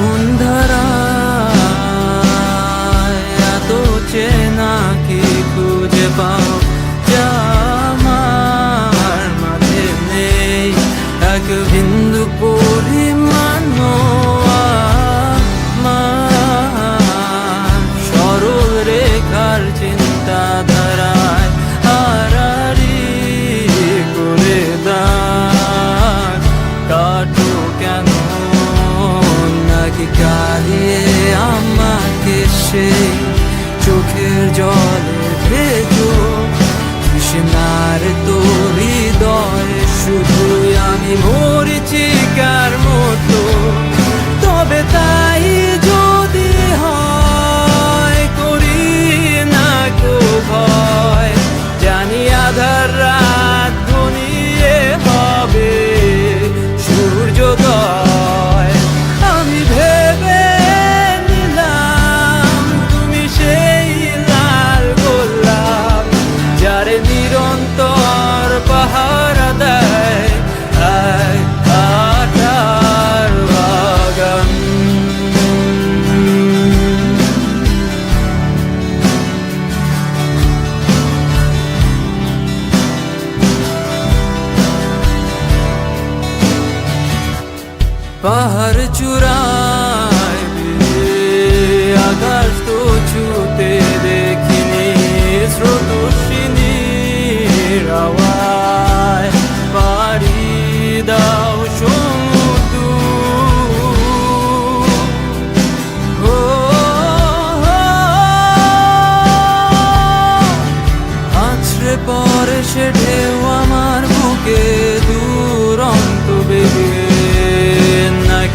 বন্ধু পাহাড় চূড়ায় আকাশ তো